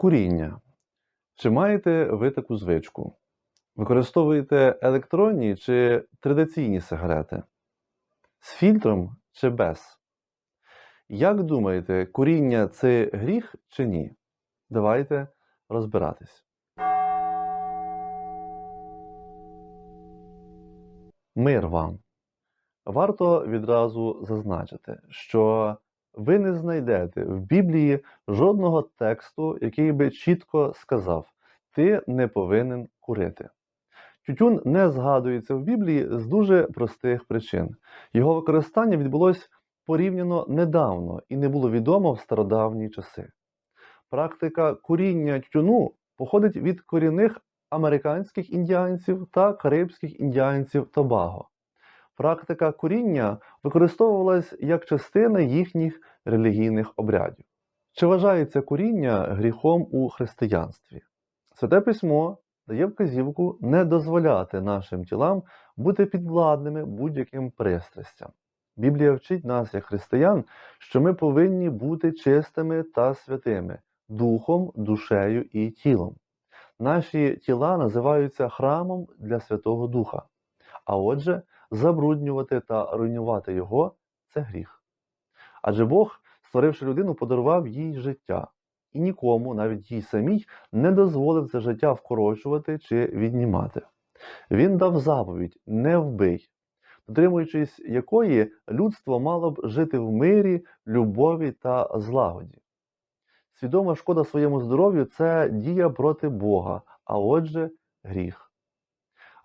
Куріння. Чи маєте ви таку звичку? Використовуєте електронні чи традиційні сигарети? З фільтром чи без? Як думаєте, куріння це гріх чи ні? Давайте розбиратись. Мир вам. Варто відразу зазначити, що ви не знайдете в Біблії жодного тексту, який би чітко сказав: ти не повинен курити. Тютюн не згадується в Біблії з дуже простих причин. Його використання відбулось порівняно недавно і не було відомо в стародавні часи. Практика куріння тютюну походить від корінних американських індіанців та карибських індіанців Тобаго. Практика куріння використовувалась як частина їхніх релігійних обрядів. Чи вважається куріння гріхом у християнстві? Святе письмо дає вказівку не дозволяти нашим тілам бути підвладними будь-яким пристрастям. Біблія вчить нас, як християн, що ми повинні бути чистими та святими духом, душею і тілом. Наші тіла називаються храмом для Святого Духа. А отже, забруднювати та руйнувати його це гріх. Адже Бог, створивши людину, подарував їй життя, і нікому, навіть їй самій, не дозволив це життя вкорочувати чи віднімати. Він дав заповідь не вбий, дотримуючись якої людство мало б жити в мирі, любові та злагоді. Свідома шкода своєму здоров'ю це дія проти Бога, а отже, гріх.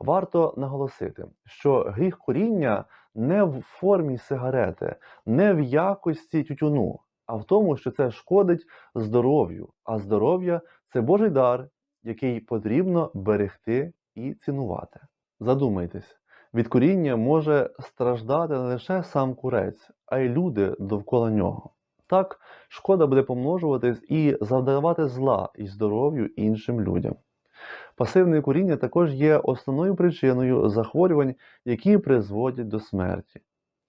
Варто наголосити, що гріх коріння не в формі сигарети, не в якості тютюну, а в тому, що це шкодить здоров'ю, а здоров'я це Божий дар, який потрібно берегти і цінувати. Задумайтесь, від куріння може страждати не лише сам курець, а й люди довкола нього. Так, шкода буде помножуватись і завдавати зла і здоров'ю іншим людям. Пасивне куріння також є основною причиною захворювань, які призводять до смерті,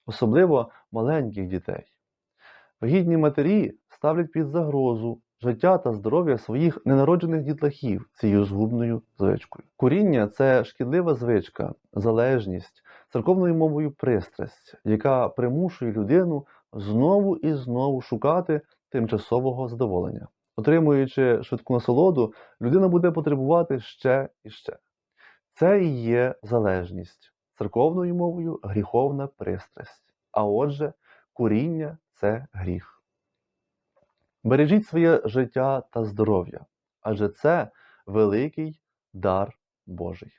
особливо маленьких дітей. Вагітні матері ставлять під загрозу життя та здоров'я своїх ненароджених дітлахів цією згубною звичкою. Куріння це шкідлива звичка, залежність, церковною мовою пристрасть, яка примушує людину знову і знову шукати тимчасового задоволення. Отримуючи швидку насолоду, людина буде потребувати ще і ще. Це і є залежність, церковною мовою гріховна пристрасть. А отже, куріння це гріх. Бережіть своє життя та здоров'я, адже це великий дар Божий.